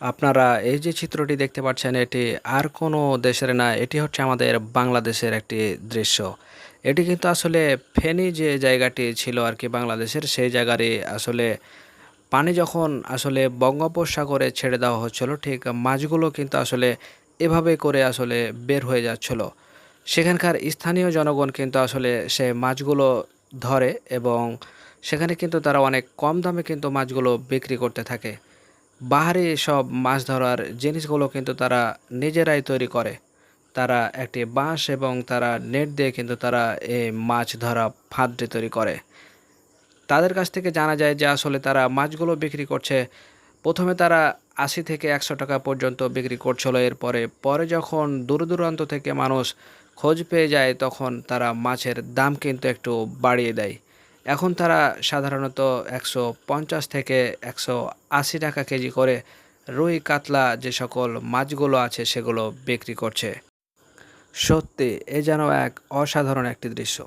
আপনারা এই যে চিত্রটি দেখতে পাচ্ছেন, এটি আর কোনো দেশের না, এটি হচ্ছে আমাদের বাংলাদেশের একটি দৃশ্য। এটি কিন্তু আসলে ফেনী যে জায়গাটি ছিল আর কি বাংলাদেশের, সেই জায়গারই আসলে পানি যখন আসলে বঙ্গোপসাগরে ছেড়ে দেওয়া হচ্ছিল, ঠিক মাছগুলো কিন্তু আসলে এভাবে করে আসলে বের হয়ে যাচ্ছিল। সেখানকার স্থানীয় জনগণ কিন্তু আসলে সে মাছগুলো ধরে এবং সেখানে কিন্তু তারা অনেক কম দামে কিন্তু মাছগুলো বিক্রি করতে থাকে। বাহারি সব মাছ ধরার জিনিসগুলো কিন্তু তারা নিজেরাই তৈরি করে। তারা একটি বাঁশ এবং তারা নেট দিয়ে কিন্তু তারা এই মাছ ধরা ফাঁদটি তৈরি করে। তাদের কাছ থেকে জানা যায় যে আসলে তারা মাছগুলো বিক্রি করছে। প্রথমে তারা আশি থেকে একশো টাকা পর্যন্ত বিক্রি করছিল। এরপরে, পরে যখন দূর দূরান্ত থেকে মানুষ খোঁজ পেয়ে যায়, তখন তারা মাছের দাম কিন্তু একটু বাড়িয়ে দেয়। এখন তারা সাধারণত একশো পঞ্চাশ থেকে একশো আশি টাকা কেজি করে রুই, কাতলা যে সকল মাছগুলো আছে সেগুলো বিক্রি করছে। সত্যি, এ যেন এক অসাধারণ একটি দৃশ্য।